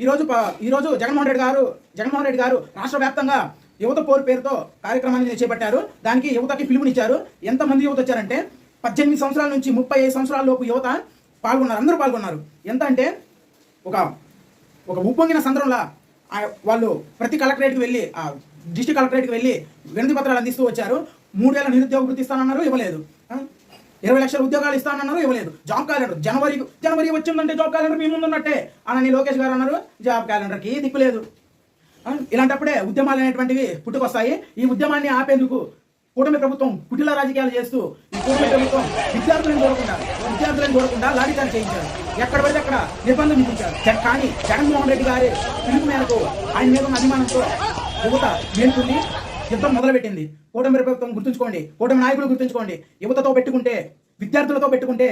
ఈరోజు ప- ఈరోజు జగన్మోహన్ రెడ్డి గారు జగన్మోహన్ రెడ్డి గారు రాష్ట్ర వ్యాప్తంగా యువత పోరు పేరుతో కార్యక్రమాన్ని చేపట్టారు. దానికి యువతకి పిలుపునిచ్చారు. ఎంతమంది యువత వచ్చారంటే పద్దెనిమిది సంవత్సరాల నుంచి ముప్పై ఐదు సంవత్సరాల లోపు యువత పాల్గొన్నారు. అందరూ పాల్గొన్నారు. ఎంత అంటే ఒక ఒక ఉప్పొంగిన సందర్భంలో వాళ్ళు ప్రతి కలెక్టరేట్కి వెళ్ళి ఆ డిస్టిక్ కలెక్టరేట్కి వెళ్ళి వినతి పత్రాలు అందిస్తూ వచ్చారు. మూడు వేల నిరుద్యోగ వృత్తిస్తానన్నారు ఇవ్వలేదు. ఇరవై లక్షల ఉద్యోగాలు ఇస్తానన్నారు ఇవ్వలేదు. జాబ్ క్యాలెండర్ జనవరి జనవరి వచ్చిందంటే జాబ్ క్యాలెండర్ మీ ముందు ఉన్నట్టే అని లోకేష్ గారు అన్నారు జాబ్ క్యాలెండర్కి దిక్కు లేదు. ఇలాంటప్పుడే ఉద్యమాలు అనేటువంటివి పుట్టుకొస్తాయి. ఈ ఉద్యమాన్ని ఆపేందుకు కూటమి ప్రభుత్వం కుటిల రాజకీయాలు చేస్తూ ఈ కూటమి ప్రభుత్వం విద్యార్థులను చూడకుండా విద్యార్థులను చూడకుండా లాఠీచార్జ్ చేయించారు. ఎక్కడ పడితే అక్కడ నిర్బంధం విధించారు కానీ జగన్మోహన్ రెడ్డి గారి పిలుపు మేరకు ఆయన మీద ఉన్న అభిమానంతో యువత మేల్కొని యుద్ధం మొదలుపెట్టింది. కూటమి ప్రభుత్వం గుర్తుంచుకోండి. కూటమి నాయకులు గుర్తుంచుకోండి. యువతతో పెట్టుకుంటే విద్యార్థులతో పెట్టుకుంటే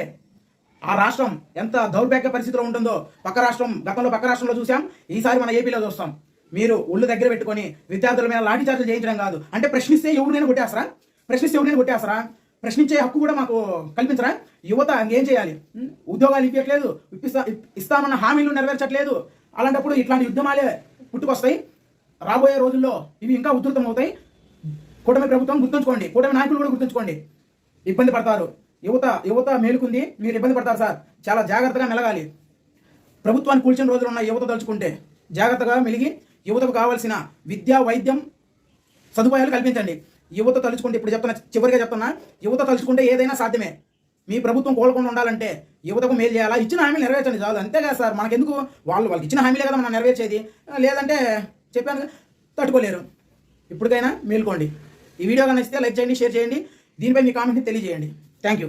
ఆ రాష్ట్రం ఎంత దౌర్భాగ్య పరిస్థితిలో ఉంటుందో పక్క రాష్ట్రం గతంలో పక్క రాష్ట్రంలో చూసాం. ఈసారి మన ఏపీలో చూస్తాం. మీరు ఒళ్ళు దగ్గర పెట్టుకొని విద్యార్థుల మీద లాఠీ చార్జీలు చేయించడం కాదు. అంటే ప్రశ్నిస్తే ఎవరినైనా కొట్టేస్తారా? ప్రశ్నిస్తే ఎవరినైనా కొట్టేస్తారా? ప్రశ్నించే హక్కు కూడా మాకు కల్పించరా? యువత ఇంకేం చేయాలి? ఉద్యోగాలు ఇవ్వట్లేదు ఇప్పిస్తా ఇస్తామన్న హామీలు నెరవేర్చట్లేదు. అలాంటప్పుడు ఇట్లాంటి ఉద్యమాలే పుట్టుకొస్తాయి. రాబోయే రోజుల్లో ఇవి ఇంకా ఉధృతం అవుతాయి కూటమి ప్రభుత్వం గుర్తుంచుకోండి. కూటమి నాయకులు కూడా గుర్తుంచుకోండి. ఇబ్బంది పడతారు. యువత యువత మేలుకుంది మీరు ఇబ్బంది పడతారు సార్. చాలా జాగ్రత్తగా మెలగాలి. ప్రభుత్వాన్ని కూల్చిన రోజులు ఉన్న యువత తలుచుకుంటే. జాగ్రత్తగా మెలిగి యువతకు కావాల్సిన విద్య వైద్యం సదుపాయాలు కల్పించండి. యువత తలుచుకుంటే ఇప్పుడు చెప్తున్నా చివరిగా చెప్తున్నా యువత తలుచుకుంటే ఏదైనా సాధ్యమే. మీ ప్రభుత్వం కోలకుండా ఉండాలంటే యువతకు మేలు చేయాలా? ఇచ్చిన హామీలు నెరవేర్చండి చాలు. అంతేగా సార్. మనకెందుకు? వాళ్ళు వాళ్ళకి ఇచ్చిన హామీలే కదా మనం నెరవేర్చేది. లేదంటే చెప్పాను తట్టుకోలేరు. ఇప్పటికైనా మేల్కోండి. ఈ వీడియో కానీ లైక్ చేయండి షేర్ చేయండి. దీనిపై మీ కామెంట్ని తెలియజేయండి. Thank you